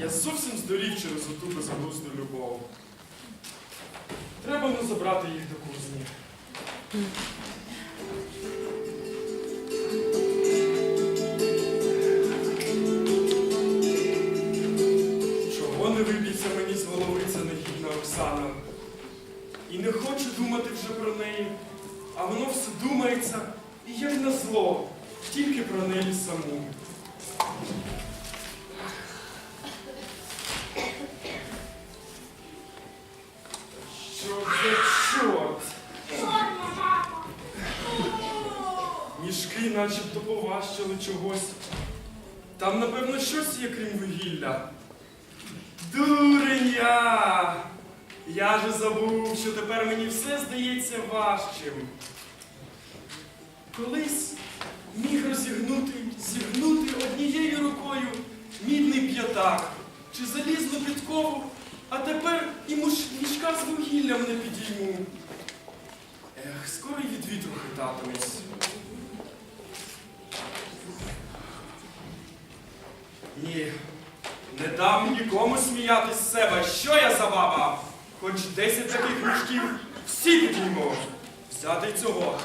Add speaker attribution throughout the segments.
Speaker 1: я зовсім здорів через оту безглузду любов. Треба не забрати їх до кузні. Чого не виб'ється мені з голови ця негідна Оксана? І не хочу думати вже про неї, а воно все думається, і як на зло, тільки про неї саму. Чогось. Там, напевно, щось є, крім вугілля. Дурень я! Я же забув, що тепер мені все здається важчим. Колись міг розігнути, зігнути однією рукою мідний п'ятак чи залізну підкову, а тепер і мішка з вугіллям не підійму. Ех, скоро від вітру хитатимусь. Ні, не дам нікому сміятись з себе. Що я за баба? Хоч десять таких мішків всі підіймо. Взяти й цього.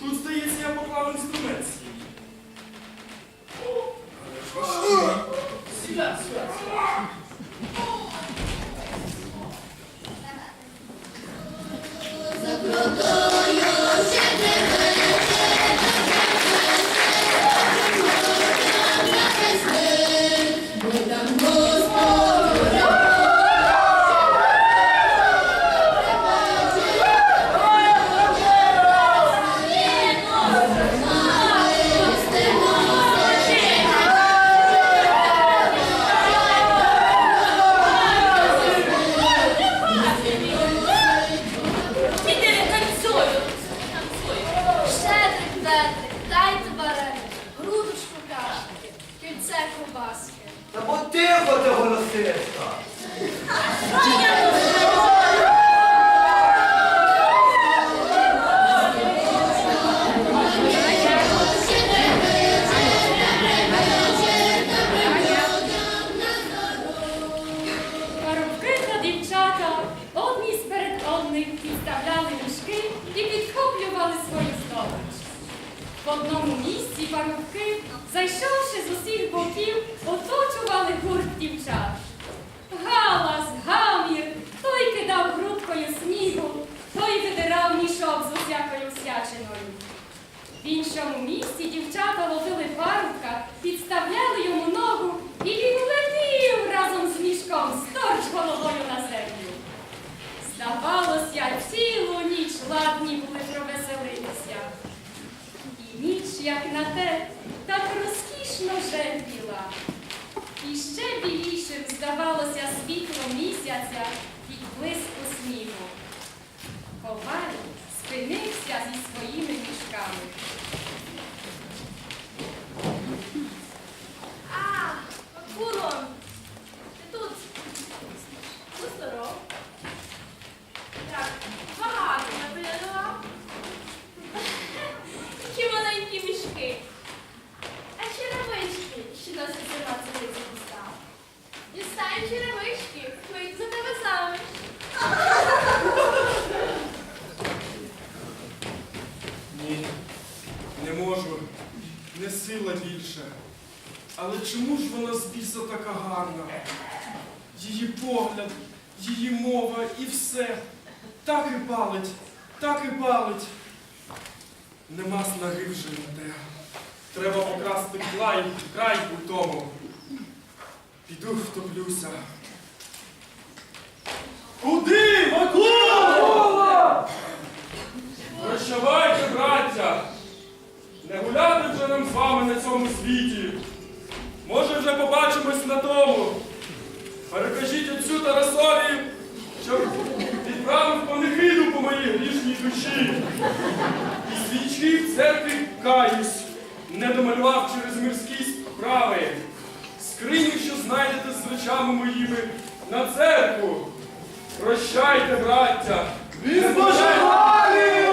Speaker 1: Тут, здається, я поклав інструмент свій. Але Нема снаги вже на те. Треба покрасти край, край у тому. Піду втоплюся. Куди? Микола? Прощавайте, браття! Не гуляти вже нам з вами на цьому світі. Може, вже побачимось на тому. Перекажіть отцю Тарасові, щоб відправив панихиду по моїй грішній душі. І свічки в церкві каюсь, не домалював через мирські справи. Скриню, що знайдете з речами моїми на церкву. Прощайте, браття! Він
Speaker 2: Божеволі!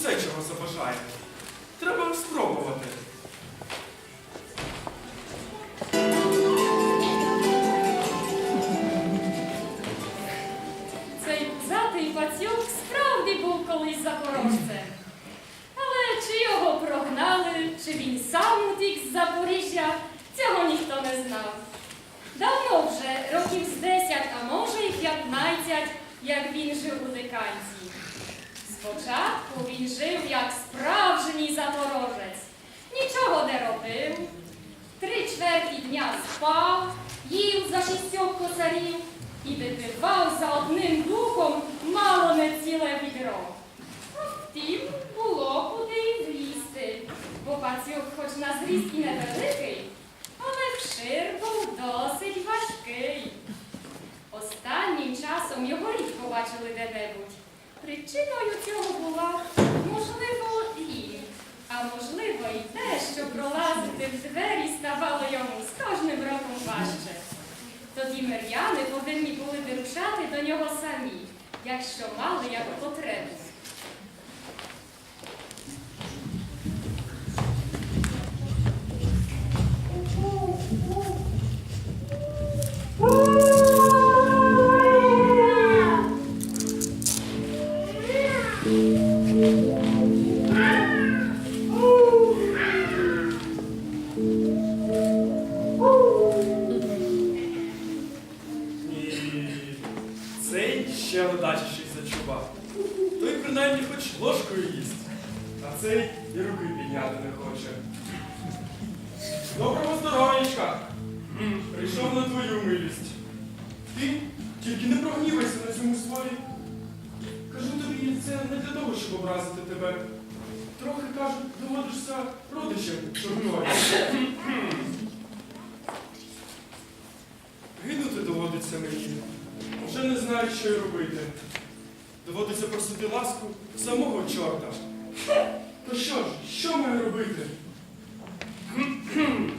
Speaker 1: Все, чого забажаєте. Треба спробувати.
Speaker 3: Пацюк хоч на зріст і невеликий, але вшир був досить важкий. Останнім часом його рідко бачили де-небудь. Причиною цього була, можливо, лінь, а можливо і те, що пролазити в двері ставало йому з кожним роком важче. Тоді мир'яни повинні були вирушати до нього самі, якщо мали яку потребу.
Speaker 1: Ще ледачіший за чуба. Той принаймні хоч ложкою їсть, а цей і руки підняти не хоче. Доброго здоров'ячка! Прийшов на твою милість. Ти тільки не прогнівайся на цьому слові. Кажу тобі, це не для того, щоб образити тебе. Трохи кажуть, доводишся родичем чортові. Гинути доводиться мені. Вже не знаю, що й робити. Доводиться просити ласку самого чорта. То що ж, що маю робити?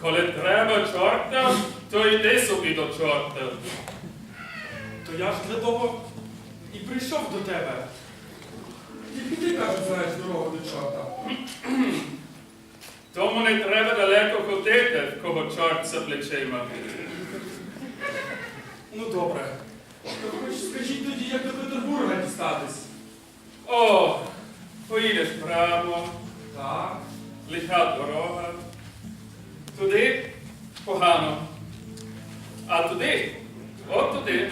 Speaker 4: Коли треба чорта, то йди собі до чорта.
Speaker 1: То я ж для того і прийшов до тебе. Тільки ти кажуть, знаєш дорогу до чорта.
Speaker 4: Тому не треба далеко ходити, в кого чорт за плечима.
Speaker 1: Ну добре. Хоч скажіть тоді, як до Петербурга дістатись.
Speaker 4: О, поїдеш прямо,
Speaker 1: Так.
Speaker 4: лиха дорога. Туди погано. А туди, от туди.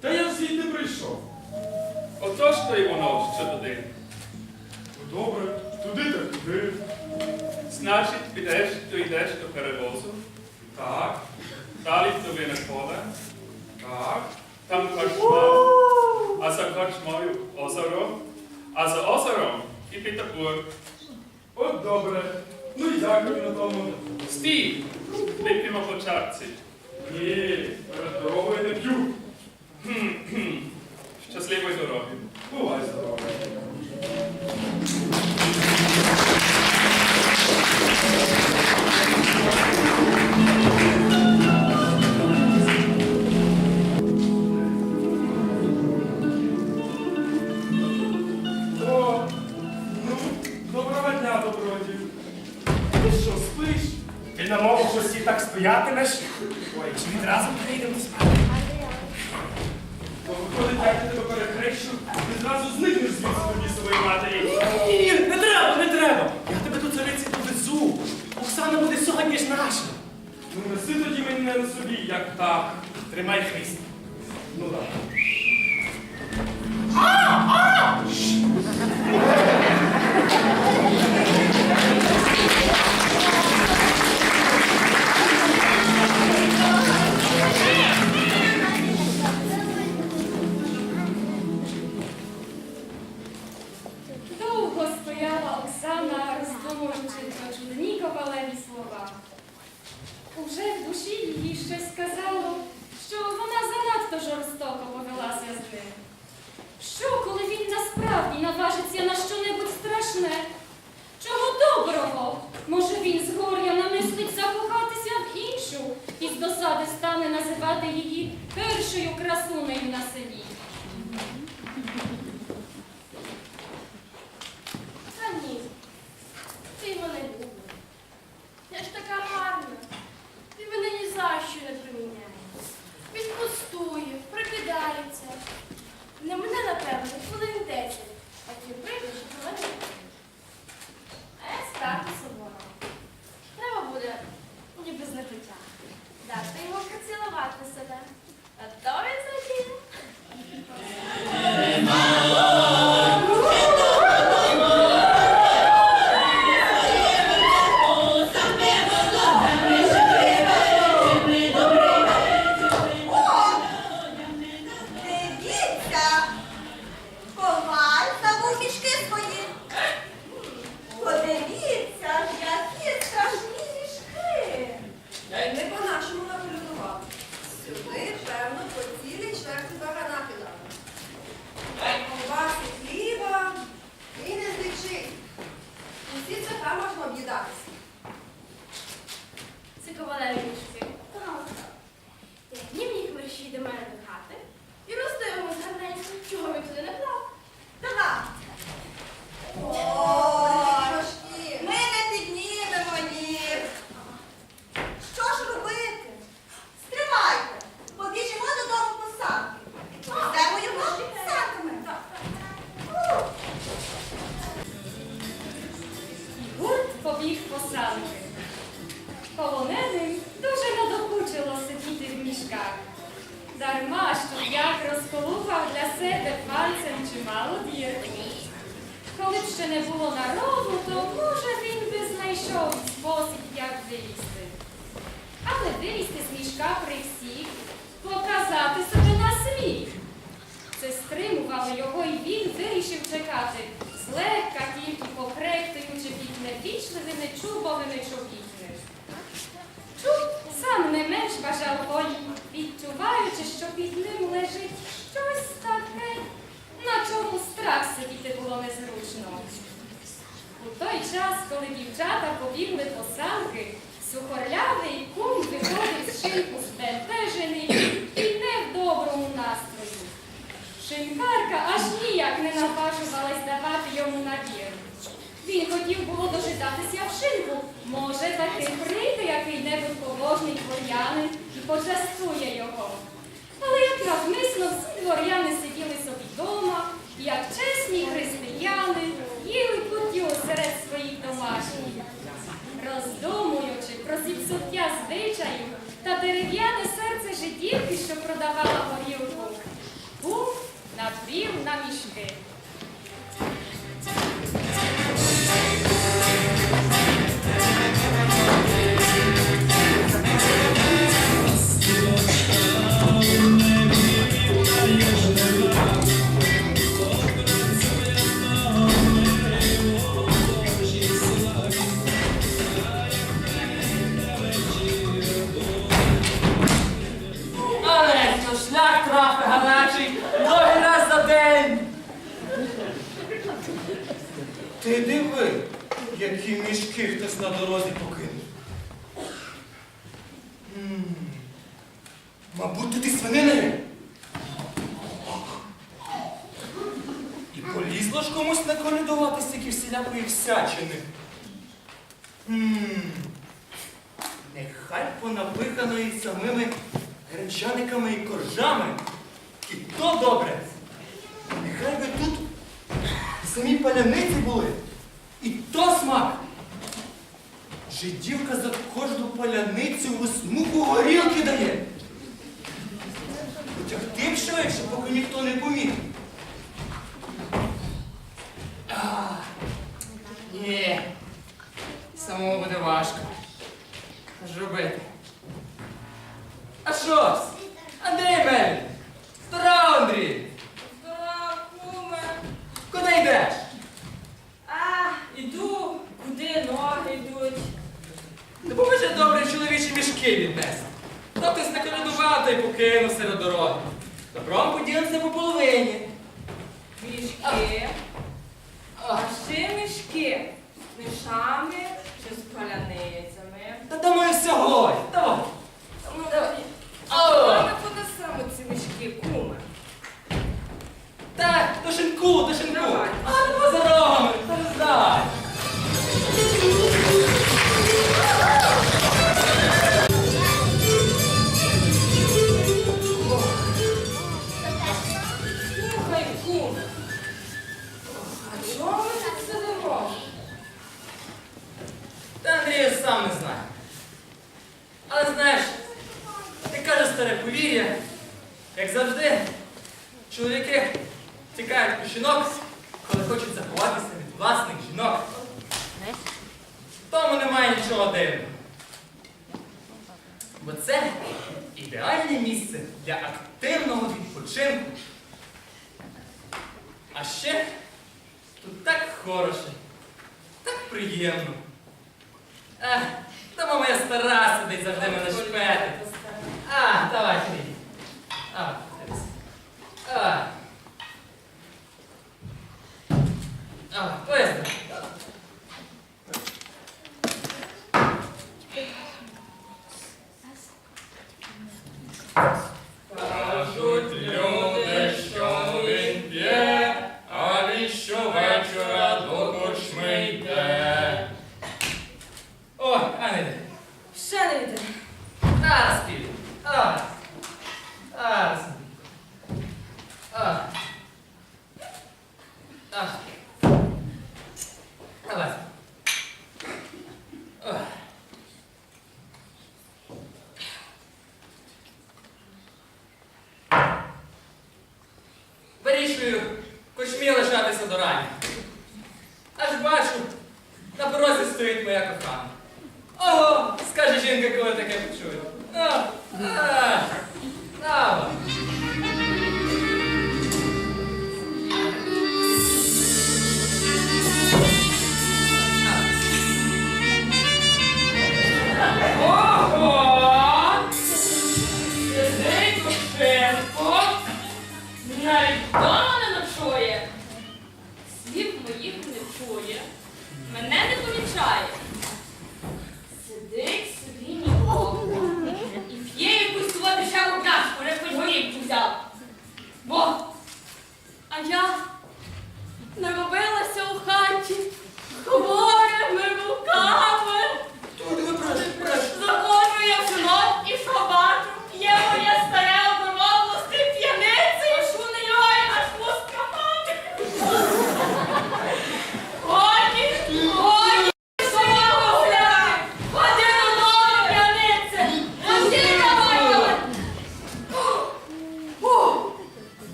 Speaker 1: Та я звідти прийшов.
Speaker 4: Ото ж то й воно, що туди.
Speaker 1: Ну добре, туди так туди.
Speaker 4: Значить, підеш, то йдеш до перевозу,
Speaker 1: Так,
Speaker 4: далі в новине поле,
Speaker 1: так.
Speaker 4: там корчма, а за корчмою озеро, а за озером і Петербург.
Speaker 1: От добре. Ну і дякую на тому.
Speaker 4: Стій! Вип'ємо по чарці.
Speaker 1: Ні, перед дорогою не п'ю.
Speaker 5: Оксана буде сьогодні ж наша.
Speaker 1: Ну неси тоді мене на собі, як так.
Speaker 5: Тримай хвіст.
Speaker 1: Ну так.
Speaker 3: Довго
Speaker 6: по.
Speaker 3: Полоненим дуже надокучило сидіти в мішках. Дарма, що як розколупав для себе пальцем чимало дірку. Коли б ще не було народу, то може він би знайшов спосіб, як вилізти. Але вилізти з мішка при всіх, показати себе на світ. Це стримувало його, і він вирішив чекати, злегка тільки покректуючи під невічливими чубовими чобітьми. Чуб сам не менш бажав волі, відчуваючи, що під ним лежить щось таке, на чому страх сидіти було незручно. У той час, коли дівчата побігли по санки, сухорлявий кум виходив з шинку збентежений і не в доброму настрої. Шинкарка аж ніяк не наважувалась давати йому набір. Він хотів було дожидатися в шинку. Може, таки прийде який-небудь побожний дворянин і почастує його. Але як навмисно всі дворяни сиділи собі вдома, як чесні християни їли кутю серед своїх домашніх. Роздумуючи про зіпсуття звичаю та дерев'яне серце жидівки, що продавала горілку, Кум набрів на мішки.
Speaker 2: Жидівка за кожну паляницю восьмуху горілки дає. Потягти швидше, поки ніхто не поміг.
Speaker 7: А
Speaker 8: ще
Speaker 7: тут так хороше, так приємно. Ех, Та моя стара сидить завжди мене шпети. А, давай хрій. А, А. А, поїздно. Thank you.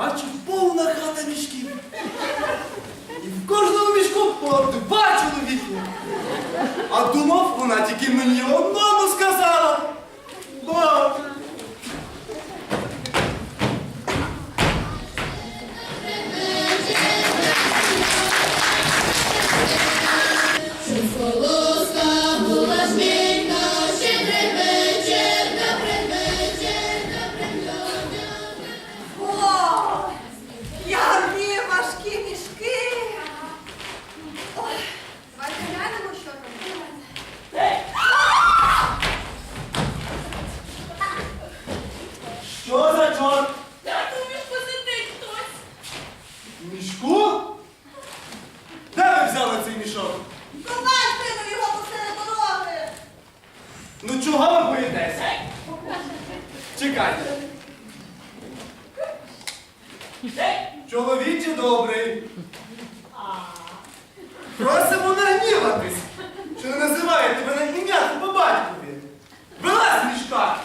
Speaker 7: Бачу
Speaker 9: повна хата мішків. І в кожному мішку по два чоловіки. А думав, вона тільки мені мішок?
Speaker 10: Коваль кинув його посеред дороги.
Speaker 9: Ну чого ви боїтеся? Чекайте. Чоловіче добрий. Просимо не гніватись, що не називаєте мене ім'я по батькові. Вилазь з мішка!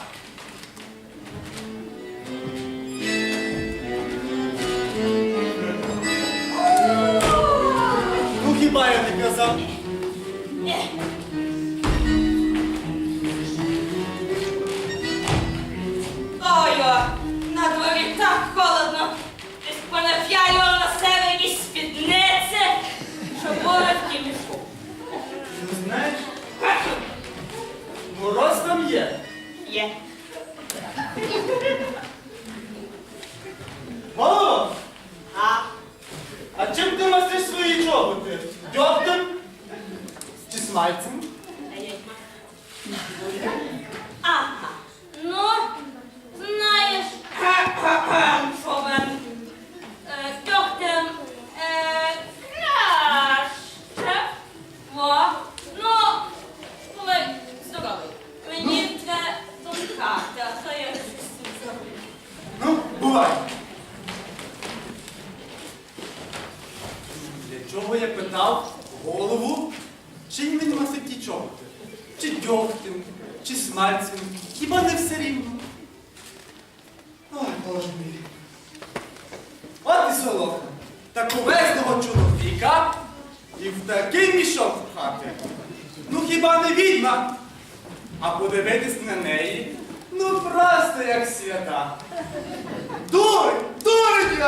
Speaker 9: Мороз там є.
Speaker 7: Є.
Speaker 9: Голово,
Speaker 7: А?
Speaker 9: а чим ти мастиш свої чоботи? Дьогтем? Чи смальцем?
Speaker 7: Ага. Ну, знаєш, що вам е, дьогтем е, краще. О, ну, коли здоровий. Мені це тонкати, а то я щось зроблю.
Speaker 9: Ну, бувай. Для чого я питав голову, чим він носить ті чоботи? Чи дьогтем, чи смальцем? Хіба не все рівно? Мій. От і солодка. Так увезного чоловіка і в такий мішок хати, Ну хіба не відьма? А подивитись на неї, ну просто як свята. Дур, Дурень